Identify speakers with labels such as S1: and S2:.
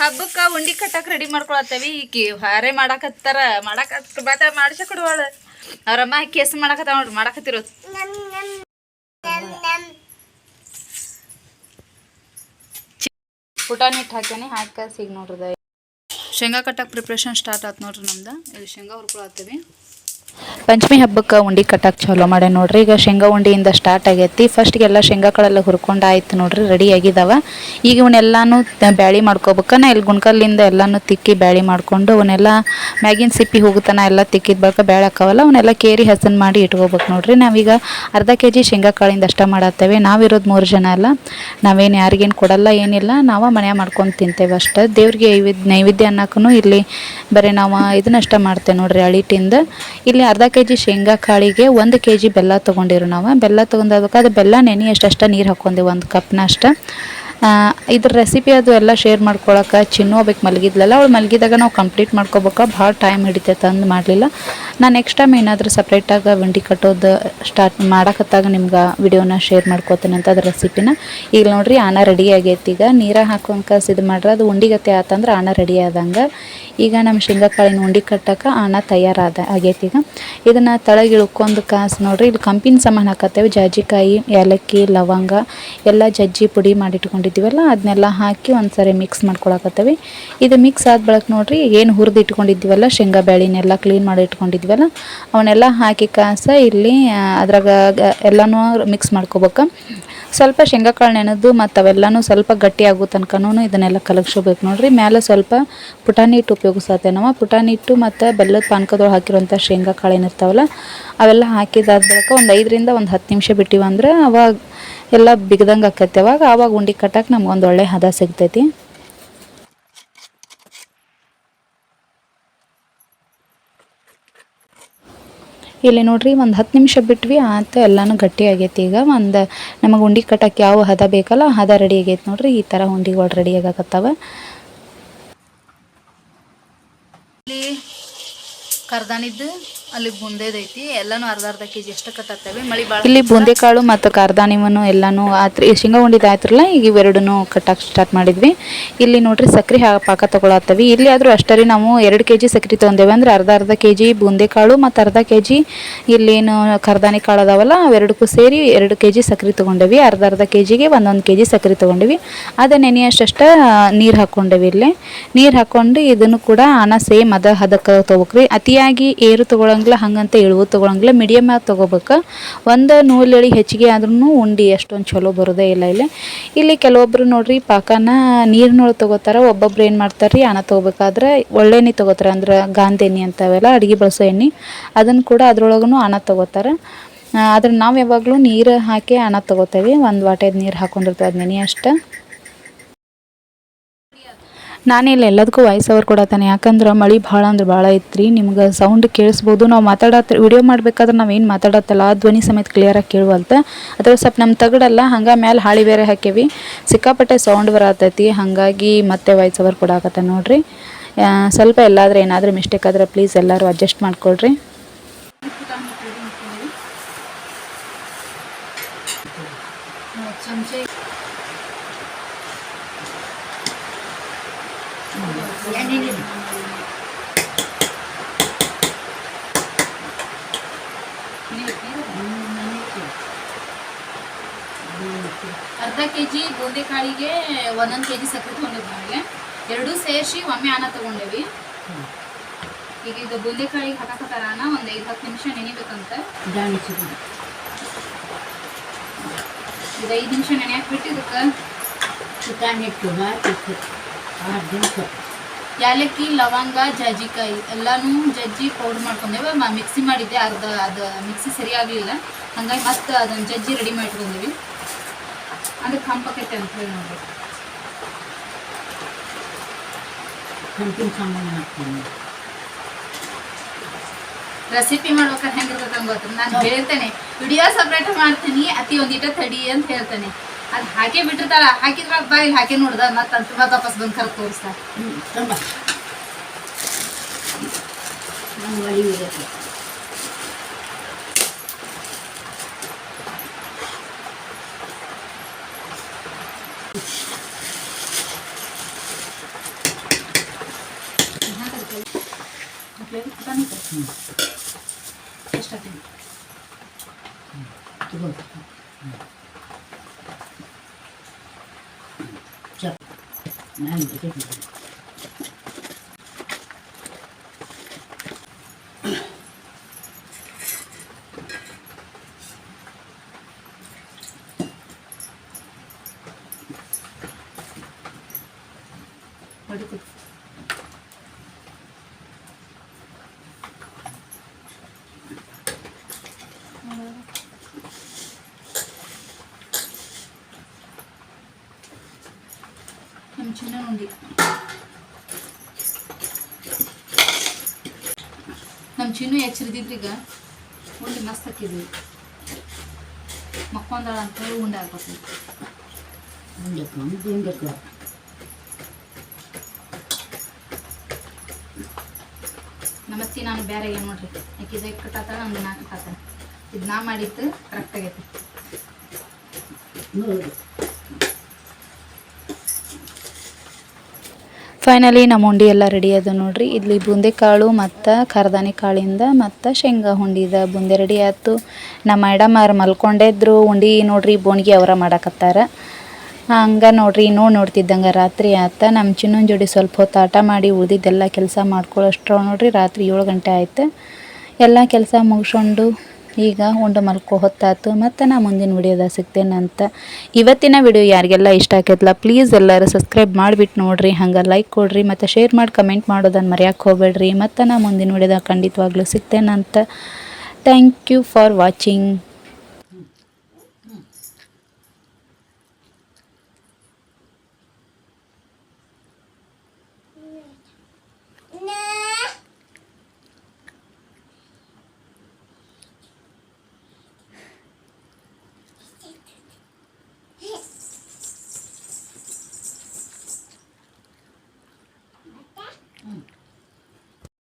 S1: ಹಬ್ಬಕ್ಕ ಉಂಡಿ ಕಟ್ಟಕ್ ರೆಡಿ ಮಾಡ್ಕೊಳತ್ತೇವಿ. ಈಕಿ ಹಾರೆ ಮಾಡಾಕತ್ತಾರ. ಮಾಡಾಕ ಬಾತ ಮಾಡ್ಸ ಕೊಡುವಳ. ಅವ್ರಮ್ಮ ಕೇಸ್ ಮಾಡಾಕತ್ತ ನೋಡ್ರಿ ಮಾಡಾಕತ್ತಿರೋದು ಪುಟಾಣಿ ಹಿಟ್ಟು ಹಾಕ್ಯಾನಿ ಹಾಕಿ ಸಿಗ್ ನೋಡ್ರಿ. ಶೇಂಗಾ ಕಟ್ಟಕ್ ಪ್ರಿಪ್ರೇಷನ್ ಸ್ಟಾರ್ಟ್ ಆಯ್ತು ನೋಡ್ರಿ ನಮ್ದು. ಇದು ಶೇಂಗಾ ಹುರ್ಕೊಳತ್ತೀವಿ. ಪಂಚಮಿ ಹಬ್ಬಕ್ಕೆ ಉಂಡಿ ಕಟ್ಟಕ್ಕೆ ಚಲೋ ಮಾಡ್ಯಾನ ನೋಡ್ರಿ. ಈಗ ಶೇಂಗಾ ಉಂಡಿಯಿಂದ ಸ್ಟಾರ್ಟ್ ಆಗೈತಿ. ಫಸ್ಟ್ಗೆಲ್ಲ ಶೇಂಗಾ ಕಾಳೆಲ್ಲ ಹುರ್ಕೊಂಡು ಆಯ್ತು ನೋಡ್ರಿ ರೆಡಿ ಆಗಿದಾವ. ಈಗ ಇವನ್ನೆಲ್ಲಾನು ಬ್ಯಾಳಿ ಮಾಡ್ಕೋಬೇಕ. ನಾ ಇಲ್ಲಿ ಗುಣ್ಕಲ್ಲಿಂದ ಎಲ್ಲಾನು ತಿಕ್ಕಿ ಬ್ಯಾಳಿ ಮಾಡ್ಕೊಂಡು ಅವನ್ನೆಲ್ಲ ಮ್ಯಾಗಿನ ಸಿಪ್ಪಿ ಹೋಗುತ್ತಾನ ಎಲ್ಲ ತಿಕ್ಕಿದ ಬಳಿಕ ಬ್ಯಾಳೆ ಹಾಕವಲ್ಲ, ಅವನ್ನೆಲ್ಲ ಕೇರಿ ಹಸನ್ ಮಾಡಿ ಇಟ್ಕೋಬೇಕು ನೋಡ್ರಿ. ನಾವೀಗ ಅರ್ಧ ಕೆ ಜಿ ಶೇಂಗಾ ಕಾಳಿಂದ ಅಷ್ಟ ಮಾಡತ್ತೇವೆ. ನಾವಿರೋದು ಮೂರು ಜನ ಅಲ್ಲ. ನಾವೇನು ಯಾರಿಗೇನು ಕೊಡಲ್ಲ, ಏನಿಲ್ಲ. ನಾವು ಮನೆ ಮಾಡ್ಕೊಂಡು ತಿಂತೇವೆ ಅಷ್ಟೇ. ದೇವ್ರಿಗೆ ನೈವೇದ್ಯ ಅನ್ನಕ್ಕೂ ಇಲ್ಲಿ ಬರೀ ನಾವು ಇದನ್ನಷ್ಟ ಮಾಡ್ತೇವೆ ನೋಡ್ರಿ ಅಳಿಟಿಂದ. ಇಲ್ಲಿ ಅರ್ಧ ಕೆ ಜಿ ಶೇಂಗಾ ಕಾಳಿಗೆ ಒಂದು ಕೆ ಜಿ ಬೆಲ್ಲ ತೊಗೊಂಡಿರು ನಾವು. ಬೆಲ್ಲ ತೊಗೊಂಡಾಗ ಅದು ಬೆಲ್ಲ, ನೆನೆ ಅಷ್ಟಷ್ಟ ನೀರು ಹಾಕ್ಕೊಂಡೆವು ಒಂದು ಕಪ್ನ ಅಷ್ಟ. ಇದ್ರ ರೆಸಿಪಿ ಅದು ಎಲ್ಲ ಶೇರ್ ಮಾಡ್ಕೊಳಕ್ಕೆ ಚಿನ್ನು ಹೋಗ್ಬೇಕು ಮಲಗಿದ್ಲಲ್ಲ, ಅವಳು ಮಲಗಿದಾಗ ನಾವು ಕಂಪ್ಲೀಟ್ ಮಾಡ್ಕೋಬೇಕು. ಭಾಳ ಟೈಮ್ ಹಿಡಿತೈತೆ ಅಂದು ಮಾಡಲಿಲ್ಲ. ನಾನು ನೆಕ್ಸ್ಟ್ ಟೈಮ್ ಏನಾದರೂ ಸಪ್ರೇಟಾಗಿ ಉಂಡಿ ಕಟ್ಟೋದು ಸ್ಟಾರ್ಟ್ ಮಾಡಕತ್ತಾಗ ನಿಮ್ಗೆ ವಿಡಿಯೋನ ಶೇರ್ ಮಾಡ್ಕೋತೀನಿ ಅಂತ ಅದ್ರ ರೆಸಿಪಿನ ಈಗ ನೋಡಿರಿ, ಆನ ರೆಡಿ ಆಗೈತಿ ಈಗ. ನೀರ ಹಾಕೋಂಕ ಇದು ಮಾಡ್ರೆ, ಅದು ಉಂಡಿಗತ್ತೆ ಆತಂದ್ರೆ ಆನ ರೆಡಿ ಆದಂಗೆ. ಈಗ ನಮ್ಮ ಶೇಂಗಾ ಕಾಳಿನ ಉಂಡಿ ಕಟ್ಟಕ್ಕೆ ಆನ ತಯಾರಾದ ಆಗೈತಿ ಈಗ. ಇದನ್ನು ತಳಗೆ ಇಳ್ಕೊಂಡು ಕಾಸು ನೋಡ್ರಿ, ಇಲ್ಲಿ ಕಂಪಿನ ಸಾಮಾನು ಹಾಕತ್ತೇವೆ, ಜಾಜಿಕಾಯಿ, ಏಲಕ್ಕಿ, ಲವಂಗ, ಎಲ್ಲ ಜಜ್ಜಿ ಪುಡಿ ಮಾಡಿಟ್ಕೊಂಡಿದ್ದೀವಲ್ಲ ಅದನ್ನೆಲ್ಲ ಹಾಕಿ ಒಂದ್ಸರಿ ಮಿಕ್ಸ್ ಮಾಡ್ಕೊಳಕತ್ತೇವೆ. ಇದು ಮಿಕ್ಸ್ ಆದ ಬಳಕ ನೋಡ್ರಿ, ಏನು ಹುರಿದು ಇಟ್ಕೊಂಡಿದ್ದೀವಲ್ಲ, ಶೇಂಗಾ ಬ್ಯಾಳಿನೆಲ್ಲ ಕ್ಲೀನ್ ಮಾಡಿ ಇಟ್ಕೊಂಡಿದ್ವಲ್ಲ ಅವನ್ನೆಲ್ಲ ಹಾಕಿ ಕಾಸ ಇಲ್ಲಿ ಅದ್ರಾಗ ಎಲ್ಲನೂ ಮಿಕ್ಸ್ ಮಾಡ್ಕೋಬೇಕು. ಸ್ವಲ್ಪ ಶೇಂಗಾ ಕಾಳು ನೆನೆದು ಮತ್ತು ಅವೆಲ್ಲನೂ ಸ್ವಲ್ಪ ಗಟ್ಟಿ ಆಗೋ ತನಕನೂ ಇದನ್ನೆಲ್ಲ ಕಲಗ್ಸ್ಕೋಬೇಕು ನೋಡ್ರಿ. ಮೇಲೆ ಸ್ವಲ್ಪ ಪುಟಾಣಿ ಹಿಟ್ಟು ಉಪಯೋಗಿಸತ್ತೆ ನಾವು ಪುಟಾಣಿ ಹಿಟ್ಟು ಮತ್ತು ಬೆಲ್ಲದ ಪಾನಕದೊಳಗೆ ಹಾಕಿರುವಂಥ ಶೇಂಗಾ ಕಾಳು ಏನಿರ್ತಾವಲ್ಲ ಅವೆಲ್ಲ ಹಾಕಿದಾದ ಬಳಿಕ ಒಂದು ಐದರಿಂದ ಒಂದು ಹತ್ತು ನಿಮಿಷ ಬಿಟ್ಟಿವಂದ್ರೆ ಅವಾಗ ಎಲ್ಲ ಬಿಗ್ದಂಗೆ ಆಕೈತೆ. ಅವಾಗ ಆವಾಗ ಉಂಡಿ ಕಟ್ಟಕ್ಕೆ ನಮ್ಗೊಂದು ಒಳ್ಳೆ ಹದ ಸಿಗ್ತೈತಿ. ಇಲ್ಲಿ ನೋಡ್ರಿ, ಒಂದು ಹತ್ತು ನಿಮಿಷ ಬಿಟ್ವಿ, ಆತ ಎಲ್ಲಾನು ಗಟ್ಟಿ ಆಗೈತಿ. ಈಗ ಒಂದು ನಮಗೆ ಉಂಡಿ ಕಟ್ಟಕ್ಕೆ ಯಾವ ಹದ ಬೇಕಲ್ಲ ಹದ ರೆಡಿ ಆಗೈತಿ ನೋಡ್ರಿ. ಈ ಥರ ಉಂಡಿಗಳು ರೆಡಿ ಆಗಾಕತ್ತಾವ. ಇಲ್ಲಿ ಕರ್ದಾನಿದ್ದು ಅಲ್ಲಿ ಬುಂದೇದೈತಿ. ಎಲ್ಲಾನು ಅರ್ಧ ಅರ್ಧ ಕೆ ಜಿ ಎಷ್ಟು ಕಟ್ಟತ್ತೇವೆ. ಮಳಿ ಭಾಳ ಇಲ್ಲಿ ಬೂಂದಿಕಾಳು ಮತ್ತು ಕರ್ದಾನಿವನ್ನು ಎಲ್ಲಾನು ಆತ್ರಿ ಶೇಂಗಾ ಉಂಡಿದ ಆಯ್ತ್ರಲ್ಲ ಈಗ ಇವೆರಡನ್ನು ಕಟ್ಟಕ್ಕೆ ಸ್ಟಾರ್ಟ್ ಮಾಡಿದ್ವಿ. ಇಲ್ಲಿ ನೋಡ್ರಿ ಸಕ್ರೆ ಪಾಕ ತಗೊಳತ್ತವಿ. ಇಲ್ಲಿ ಆದರೂ ಅಷ್ಟರಿ ನಾವು ಎರಡು ಕೆ ಜಿ ಸಕ್ರೆ ತೊಗೊಂಡೇವೆ ಅಂದ್ರೆ ಅರ್ಧ ಅರ್ಧ ಕೆ ಜಿ ಬೂಂದಿಕಾಳು ಮತ್ತು ಅರ್ಧ ಕೆ ಜಿ ಇಲ್ಲೇನು ಕರ್ದಾನಿ ಕಾಳು ಅದಾವಲ್ಲ ಅವೆರಡಕ್ಕೂ ಸೇರಿ ಎರಡು ಕೆ ಜಿ ಸಕ್ರೆ ತೊಗೊಂಡೇವಿ. ಅರ್ಧ ಅರ್ಧ ಕೆ ಜಿಗೆ ಒಂದೊಂದು ಕೆ ಜಿ ಸಕ್ರೆ ತೊಗೊಂಡೇವಿ. ಅದು ನೆನೆಯಷ್ಟಷ್ಟ ನೀರು ಹಾಕ್ಕೊಂಡೇವಿ ಇಲ್ಲಿ. ನೀರು ಹಾಕ್ಕೊಂಡು ಇದನ್ನು ಕೂಡ ಅನ್ನ ಸೇಮ್ ಅದ ಹದಕ್ಕೆ ತೊಗೋಬೇಕ್ರಿ ಅತಿಯಾಗಿ ಏರು ತೊಗೊಳಂಗಿಲ್ಲ, ಹಂಗಂತ ಇಳುವು ತೊಗೊಳಂಗಿಲ್ಲ ಮೀಡಿಯಮ್ ಆಗಿ ತೊಗೋಬೇಕು. ಒಂದು ನೂಲೆಳಿ ಹೆಚ್ಚಿಗೆ ಆದ್ರೂ ಉಂಡಿ ಅಷ್ಟೊಂದು ಚಲೋ ಬರೋದೇ ಇಲ್ಲ ಇಲ್ಲಿ. ಇಲ್ಲಿ ಕೆಲವೊಬ್ರು ನೋಡ್ರಿ, ಪಾಕನ ನೀರಿನೊಳಗೆ ತೊಗೋತಾರ, ಒಬ್ಬೊಬ್ರು ಏನು ಮಾಡ್ತಾರೆ ರೀ ಅನ್ನ ತೊಗೋಬೇಕಾದ್ರೆ ಒಳ್ಳೆ ಎಣ್ಣೆ ತೊಗೋತಾರೆ, ಅಂದ್ರೆ ಗಾಂಧಿ ಎಣ್ಣೆ ಅಂತಾವೆಲ್ಲ, ಅಡುಗೆ ಬಳಸೋ ಎಣ್ಣೆ. ಅದನ್ನು ಕೂಡ ಅದ್ರೊಳಗೂ ಅನ್ನ ತೊಗೋತಾರೆ. ಆದ್ರೆ ನಾವು ಯಾವಾಗಲೂ ನೀರು ಹಾಕಿ ಅನ್ನ ತೊಗೋತೇವೆ. ಒಂದು ವಾಟೆದ ನೀರು ಹಾಕೊಂಡಿರ್ತೇವೆ ಅದು ನೆನೆ ಅಷ್ಟೇ. ನಾನಿಲ್ಲಿ ಎಲ್ಲದಕ್ಕೂ ವಾಯ್ಸ್ ಓವರ್ ಕೊಡತ್ತಾನೆ. ಯಾಕಂದ್ರೆ ಮಳೆ ಭಾಳ ಅಂದ್ರೆ ಭಾಳ ಐತ್ರಿ. ನಿಮ್ಗೆ ಸೌಂಡ್ ಕೇಳಿಸ್ಬೋದು. ನಾವು ಮಾತಾಡತ್ತ ವಿಡಿಯೋ ಮಾಡ್ಬೇಕಾದ್ರೆ ಏನು ಮಾತಾಡತ್ತಲ್ಲ, ಆ ಧ್ವನಿ ಸಮೇತ ಕ್ಲಿಯರಾಗಿ ಕೇಳುವಲ್ತ. ಅದ್ರ ಸ್ವಲ್ಪ ನಮ್ಮ ತಗಡಲ್ಲ, ಹಂಗೆ ಮ್ಯಾಲೆ ಹಾಳಿ ಬೇರೆ ಹಾಕೇವಿ ಸಿಕ್ಕಾಪಟ್ಟೆ ಸೌಂಡ್ ಬರತೈತಿ. ಹಾಗಾಗಿ ಮತ್ತೆ ವಾಯ್ಸ್ ಓವರ್ ಕೊಡಾಕತ್ತ ನೋಡ್ರಿ. ಸ್ವಲ್ಪ ಎಲ್ಲಾದ್ರೂ ಏನಾದರೂ ಮಿಸ್ಟೇಕ್ ಆದ್ರೆ ಪ್ಲೀಸ್ ಎಲ್ಲರೂ ಅಡ್ಜಸ್ಟ್ ಮಾಡ್ಕೊಳ್ರಿ. ಅರ್ಧ ಕೆ ಜಿ ಬೂಂದಿಕಾಳಿಗೆ ಒಂದೊಂದು ಕೆ ಜಿ ಸಕ್ಕರೆ ತೊಗೊಂಡಿದ್ವಿ ನಮಗೆ ಎರಡೂ ಸೇರಿಸಿ ಒಮ್ಮೆ ಅನ್ನ ತಗೊಂಡೇವಿ. ಈಗ ಇದು ಬೂಂದಿಕಾಳಿಗೆ ಹಾಕಾಕತ್ತಾರ ಅನ್ನ ಒಂದು ಐದು ಹತ್ತು ನಿಮಿಷ ನೆನಿಬೇಕಂತ. ಇದು ಐದು ನಿಮಿಷ ನೆನೆ ಹಾಕ್ಬಿಟ್ಟು ಇದಕ್ಕೆ ಯಾಲಕ್ಕಿ ಲವಂಗ ಜಜ್ಜಿಕಾಯಿ ಎಲ್ಲನೂ ಜಜ್ಜಿ ಪೌಡ್ರ್ ಮಾಡ್ಕೊಂಡೇವೆ. ಮ ಮಿಕ್ಸಿ ಮಾಡಿದ್ದೆ. ಅರ್ಧ ಅದು ಮಿಕ್ಸಿ ಸರಿಯಾಗಲಿಲ್ಲ. ಹಾಗಾಗಿ ಮತ್ತೆ ಅದನ್ನು ಜಜ್ಜಿ ರೆಡಿ ಮಾಡಿಟ್ಕೊಂಡೇವಿ ಅದಕ್ಕೆ ಹಂಪಕೈತೆ ಅಂತ ಹೇಳಿ ನೋಡ್ರಿ. ರೆಸಿಪಿ ಮಾಡ್ಬೇಕಾದ್ರೆ ಹೆಂಗಿರ್ತದೆ ಅಂತ ಗೊತ್ತ? ನಾನು ಹೇಳ್ತೇನೆ. ವಿಡಿಯೋ ಸಪ್ರೇಟ್ ಮಾಡ್ತೀನಿ. ಅತಿ ಒಂದಿಟ ತಡಿ ಅಂತ ಹೇಳ್ತೇನೆ. ಅದು ಹಾಕಿ ಬಿಟ್ಟಿರ್ತಾಳ ಹಾಕಿದ್ರಾಗ ಬಾಯಿಲಿ ಹಾಕಿ ನೋಡ್ದ ಮತ್ತೆ ಅದು ತುಂಬ ತಪಸ್ ಬಂದು ಕರೆದು
S2: ತೋರಿಸ್ತಾರ ಎಷ್ಟಾಗ್ತದೆ ನಾನು ಬೇಕಿತ್ತು
S1: ಹೊಡಿತೀವಿ ನಮ್ಮ ಚಿನ್ನ ಉಂಡೆ. ನಮ್ಮ ಚಿನ್ನು ಈಗ ಉಂಡಿ ಮಸ್ತ್ ಹಾಕಿದ್ವಿ. ಮಕ್ಕೊಂದಳ ಅಂತ ಹೇಳಿ ಉಂಡೆ ಹಾಕೋತೀವಿ
S2: ಹಿಂಗಕ್ಕೆ
S1: ನಾನು ಬೇರೆ ಏನು ನೋಡ್ರಿ ಯಾಕೆ ಇದು ಕಟ್ಟಾತ ನಂದು ನಾ ಕಟ್ಟಾತ ಇದು ನಾ ಮಾಡಿದ್ದು ಕರೆಕ್ಟ್ ಆಗೈತಿ. ಫೈನಲಿ ನಮ್ಮ ಉಂಡಿ ಎಲ್ಲ ರೆಡಿ ಅದ ನೋಡ್ರಿ. ಇಲ್ಲಿ ಬೂಂದಿ ಕಾಳು ಮತ್ತು ಕರ್ದಾನಿ ಕಾಳಿಂದ ಮತ್ತು ಶೇಂಗಾ ಹುಂಡಿದ ಬೂಂದಿ ರೆಡಿ ಆಯ್ತು. ನಮ್ಮ ಮೇಡಮ್ ಅವ್ರು ಮಲ್ಕೊಂಡಿದ್ರು ಉಂಡಿ ನೋಡ್ರಿ ಬೋಣಿಗೆ ಅವರ ಮಾಡಕತ್ತಾರ. ಹಂಗೆ ನೋಡ್ರಿ ಇನ್ನೂ ನೋಡ್ತಿದ್ದಂಗೆ ರಾತ್ರಿ ಆತ. ನಮ್ಮ ಚಿನ್ನೊಂದು ಜೋಡಿ ಸ್ವಲ್ಪ ಹೊತ್ತು ಆಟ ಮಾಡಿ ಉಳಿದಿದ್ದೆಲ್ಲ ಕೆಲಸ ಮಾಡ್ಕೊಳ್ಳೋಷ್ಟ್ರ ನೋಡ್ರಿ ರಾತ್ರಿ ಏಳು ಗಂಟೆ ಆಯ್ತು. ಎಲ್ಲ ಕೆಲಸ ಮುಗಿಸ್ಕೊಂಡು ಈಗ ಉಂಡು ಮಲ್ಕೋ ಹೊತ್ತಾತು, ಮತ್ತು ನಾ ಮುಂದಿನ ವಿಡಿಯೋದ ಸಿಗ್ತೇನಂತ ಇವತ್ತಿನ ವಿಡಿಯೋ ಯಾರಿಗೆಲ್ಲ ಇಷ್ಟ ಆಕೈತಲ್ಲ ಪ್ಲೀಸ್ ಎಲ್ಲರೂ ಸಬ್ಸ್ಕ್ರೈಬ್ ಮಾಡಿಬಿಟ್ಟು ನೋಡಿರಿ, ಹಂಗೆ ಲೈಕ್ ಕೊಡ್ರಿ, ಮತ್ತು ಶೇರ್ ಮಾಡಿ ಕಮೆಂಟ್ ಮಾಡೋದನ್ನು ಮರೆಯಕ್ಕೆ ಹೋಗಬೇಡ್ರಿ. ಮತ್ತು ನಾ ಮುಂದಿನ ವಿಡಿಯೋದಾಗ ಖಂಡಿತವಾಗ್ಲೂ ಸಿಗ್ತೇನಂತ ಥ್ಯಾಂಕ್ ಯು ಫಾರ್ ವಾಚಿಂಗ್